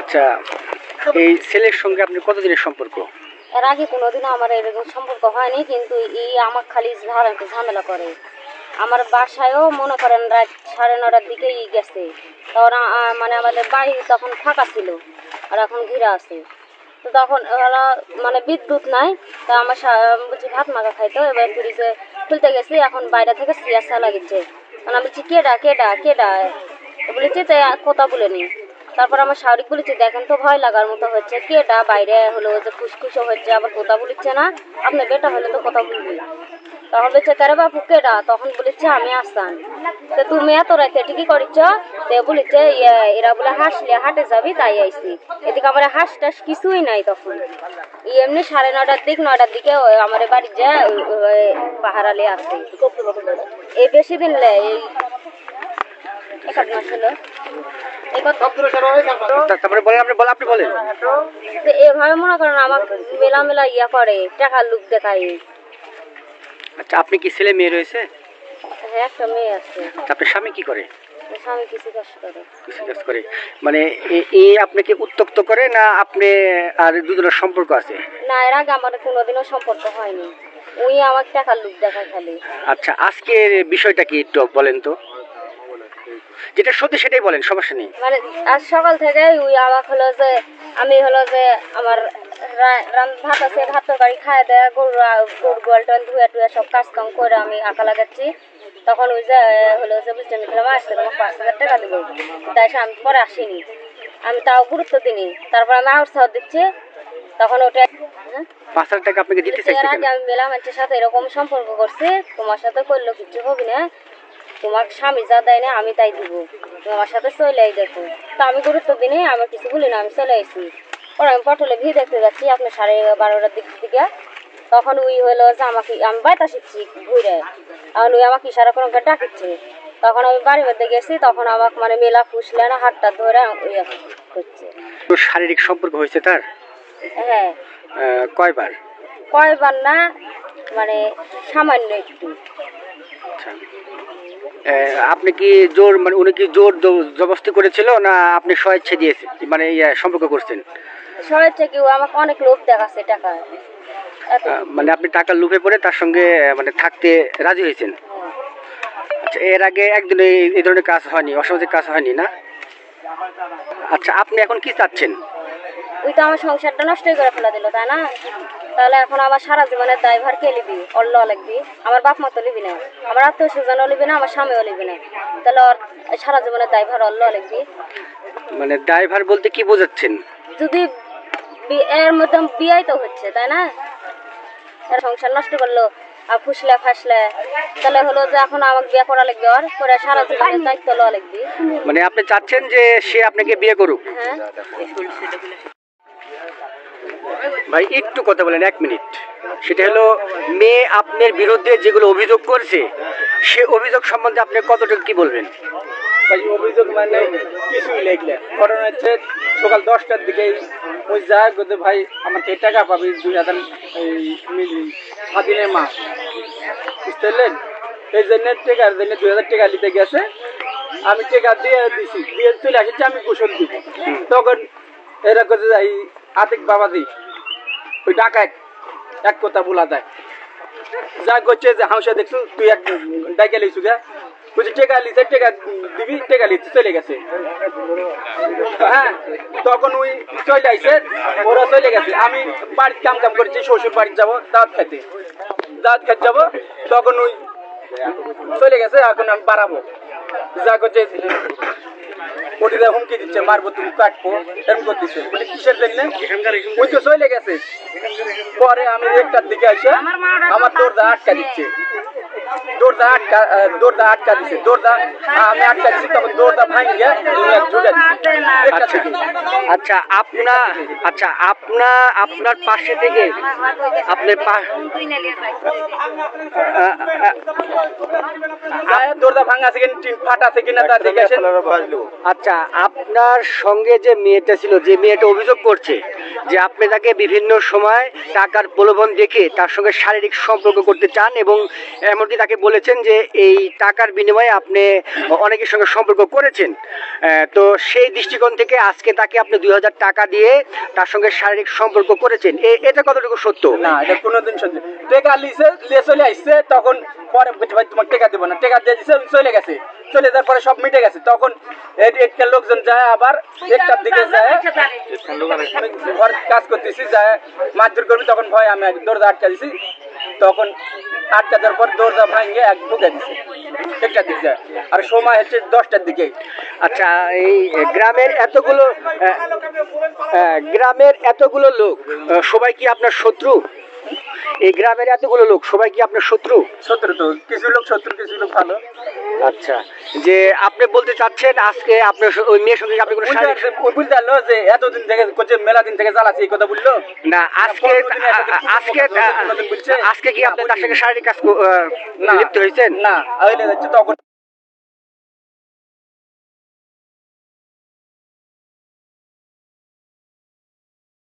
আচ্ছা এই ছেলের সঙ্গে আপনার কতদিনের সম্পর্ক? এর আগে কোনোদিনও আমার এরকম সম্পর্ক হয়নি, কিন্তু এই আমার খালি ঝামেলা করে। আমার বাসায়ও মনে করেন রাত সাড়ে নটার দিকেই গেছে। তখন মানে আমাদের বাড়ি তখন ফাঁকা ছিল, আর এখন ঘিরা আছে। তো তখন ওরা মানে বিদ্যুৎ নাই, তা আমার বলছি, ভাত মাখা খাইতো এবার ফ্রিজে খুলতে গেছি, এখন বাইরে থেকে সিয়াসা লাগিচ্ছে মানে আমি বলছি, কেডা কেডা কেডা? বলেছি যে কথা বলে বলেনি। তারপর আমার শাহরিক বলেছে দেখেন তো ভয় লাগার মতো হচ্ছে। কেটা বাইরে হলো যে খুশখুশো হচ্ছে আবার কথা বলেছে না। আপনার বেটা হলে তো কথা বলবি তখন বলছে কারে বাপু কেডা তখন বলেছে আমি আসান। তো তুমি এত রাতে ঠিকই করিছ তো বলেছে ইয়ে, এরা বলে হাসলে হাটে যাবি তাই আইসি এদিকে আমার হাঁস টাস কিছুই নাই তখন। এমনি সাড়ে নটার দিক নটার দিকে আমার বাড়ি যে পাহারালে আসে। এই বেশি দিন এই এক আধ মাস হলো এই কত তা- তারপরে বলেন আপনি বলেন আপনি বলেন। এভাবে মনে করেন আমার মেলা মেলা ইয়া করে টাকার লুক দেখায়। আচ্ছা আপনি কি ছেলে মেয়ে রয়েছে? হ্যাঁ একটা মেয়ে আছে। আপনার স্বামী কি করে? স্বামী কিছু কাজ করে। কৃষি কাজ করে। মানে এ- আপনাকে উত্তক্ত করে না আপনি আর দুজনের সম্পর্ক আছে? না এর আগে আমার কোনোদিনও সম্পর্ক হয়নি। উই আমার টাকার লুক দেখায় খালি। আচ্ছা আজকের বিষয়টা কি একটু বলেন তো? যেটা সত্যি সেটাই বলেন সমস্যা নেই। মানে আজ সকাল থেকে উই আমার হলো যে আমি হলো যে আমার ভাত আছে ভাত তরকারি খায় দেয় গরু গরু গোয়াল টোয়াল ধুয়ে টুয়ে সব কাজ কাম করে আমি আঁকা লাগাচ্ছি। তখন ওই যে হলো যে বুঝতে নিলাম আসতে তোমার পাঁচ হাজার টাকা দেবো। তাই সে আমি পরে আসিনি। আমি তাও গুরুত্ব দিনি তারপর আমি উৎসাহ দিচ্ছি। তখন ওটা হ্যাঁ? পাঁচ হাজার টাকা আপনাকে দিতে চাইছে আমি মেলা মানুষের সাথে এরকম সম্পর্ক করছি। তোমার সাথে করলে কিছু হবে না। তোমার স্বামী যা দেয় না আমি তাই দিব। তুমি আমার সাথে চলে আই দেখো। তো আমি গুরুত্ব দিনে আমি কিছু বলি না আমি চলে আসি পরে আমি পটলে ভি দেখতে যাচ্ছি আপনি সাড়ে বারোটার দিক দিকে তখন উই হলো যে আমাকে আমি বাইতা শিখছি ঘুরে। এখন উই আমাকে ইশারা করে আমাকে ডাকিচ্ছে। তখন আমি বাড়ির মধ্যে গেছি তখন আমাকে মানে মেলা ফুসলে না হাতটা ধরে করছে শারীরিক সম্পর্ক হয়েছে তার? হ্যাঁ। কয়বার? কয়বার না মানে সামান্য একটু। আচ্ছা। আপনি কি জোর মানে উনি কি জোর জ- জবরদস্তি করেছিল না আপনি স্বেচ্ছা দিয়েছে মানে ইয়ে সম্পর্ক করছেন? সবাই থেকে ও আমাকে অনেক লোভ দেখাচ্ছে টাকা। মানে আপনি টাকা লুফে পড়ে তার সঙ্গে মানে থাকতে রাজি হয়েছেন? আচ্ছা এর আগে একদিন এই- এই ধরনের কাজ হয়নি অসামাজিক কাজ হয়নি না? আচ্ছা আপনি এখন কি চাচ্ছেন? ওই তো আমার সংসারটা নষ্টই করে ফেলে দিল তাই না? তাহলে এখন আমার সারা জীবনের দায়ভার কে লিবি? অল্ল লিখবি আমার বাপ মা তো লিবি না। আমার আত্মীয় স্বজনও লিবি না আমার স্বামীও লিবি না। তাহলে ওর সারা জীবনের দায়ভার অল্ল লিখবি মানে ড্রাইভার বলতে কি বোঝাচ্ছেন? যদি এর মধ্যে বিয়াই তো হচ্ছে তাই না? এর সংসার নষ্ট করল আর ফুসলে ফাসলে। তাহলে হলো যে এখন আমাকে বিয়ে করা লাগবে ওর করে সারা জীবনের দায়িত্ব লওয়া লাগবে। মানে আপনি চাচ্ছেন যে সে আপনাকে বিয়ে করুক? হ্যাঁ। ভাই একটু কথা বলেন এক মিনিট। সেটা হলো মেয়ে আপনার বিরুদ্ধে যেগুলো অভিযোগ করছে সে অভিযোগ সম্বন্ধে আপনি কতটুকু কি বলবেন? ভাই অভিযোগ মানে কিছুই লেখলে ঘটনা হচ্ছে সকাল দশটার দিকে ওই যা করতে ভাই আমার থেকে টাকা পাবি দুই হাজার স্বাধীনের মাস। বুঝতে পারলেন? এই জন্য টেকার জন্য দুই হাজার টাকা নিতে গেছে। আমি টাকা দিয়ে দিছি দিয়ে চলে আসছি আমি গোসল দিব। তখন এরা করতে যাই আতিক বাবাদি ওই টাকা এক এক কথা বলা যায়। যা করছে যে হাউসা দেখছ, তুই এক ডাইকে লিখছু গা। বলছি, টেকা লিছে, টেকা দিবি, টেকা লিতে চলে গেছে। হ্যাঁ তখন ওই চলে আইছে, ওরা চলে গেছে। আমি বাড়ির কাম কাম করছি, শ্বশুর বাড়ি যাব, দাঁত খেতে। দাঁত খেতে যাব, তখন ওই চলে গেছে, এখন আমি বাড়াবো। যা করছে ওটিতে হুমকি দিচ্ছে, মারবো তুমি, কাটবো, এরকম করতেছে। বলে কিসের জন্য? ওই তো চলে গেছে। পরে আমি একটার দিকে আসে আমার দরজা আটকা দিচ্ছে। দরজা আটকা দরজা আটকা দিচ্ছে দরজা আমি আটকা দিচ্ছি তখন দরজা ভাঙিয়ে জুড়ে দিচ্ছে আচ্ছা আচ্ছা আপনার আচ্ছা আপনার আপনার পাশে থেকে আয় দরজা ভাঙা আছে কিনা টিন ফাটা আছে কিনা তার এসে আচ্ছা আপনার সঙ্গে যে মেয়েটা ছিল যে মেয়েটা অভিযোগ করছে যে আপনি তাকে বিভিন্ন সময় টাকার প্রলোভন দেখে তার সঙ্গে শারীরিক সম্পর্ক করতে চান এবং এমনকি তাকে বলেছেন যে এই টাকার বিনিময়ে আপনি অনেকের সঙ্গে সম্পর্ক করেছেন। তো সেই দৃষ্টিকোণ থেকে আজকে তাকে আপনি দুই হাজার টাকা দিয়ে তার সঙ্গে শারীরিক সম্পর্ক করেছেন। এটা কতটুকু সত্য? না, এটা কোনোদিন সত্যি টেকা লিয়ে চলে আসছে, তখন পরে ভাই তোমার টেকা দেবো না। টেকা দিয়ে দিছে চলে গেছে। চলে যাওয়ার পরে সব মিটে গেছে। তখন একটা লোকজন যায় আবার একটার দিকে যায়। ঘর কাজ করতেছি, যায় মারধর করবি, তখন ভয়, আমি দরজা আটকা দিছি। তখন আটকা দেওয়ার পর দরজা ভাঙে এক ঢুকে দিছে, একটা দিচ্ছে আর সময় হচ্ছে দশটার দিকে। আচ্ছা এই গ্রামের এতগুলো গ্রামের এতগুলো লোক সবাই কি আপনার শত্রু? এই গ্রামের এতগুলো লোক সবাই কি আপনার শত্রু? শত্রু তো কিছু লোক শত্রু কিছু লোক ভালো। আচ্ছা যে আপনি বলতে চাচ্ছেন আজকে আপনার স- ওই মেয়ের সঙ্গে আপনি কোনো শারীরিক ওই বুঝতে পারল যে এতদিন থেকে করছে মেলা দিন থেকে জ্বালাচ্ছে এই কথা বলল। না আজকে কোনোদিন এসে আ- আ- আজকে বলছে? আজকে কি আপনি তার সঙ্গে শারীরিক কাজ ক- আহ, না। লিপ্ত হয়েছেন? না যাচ্ছে তখন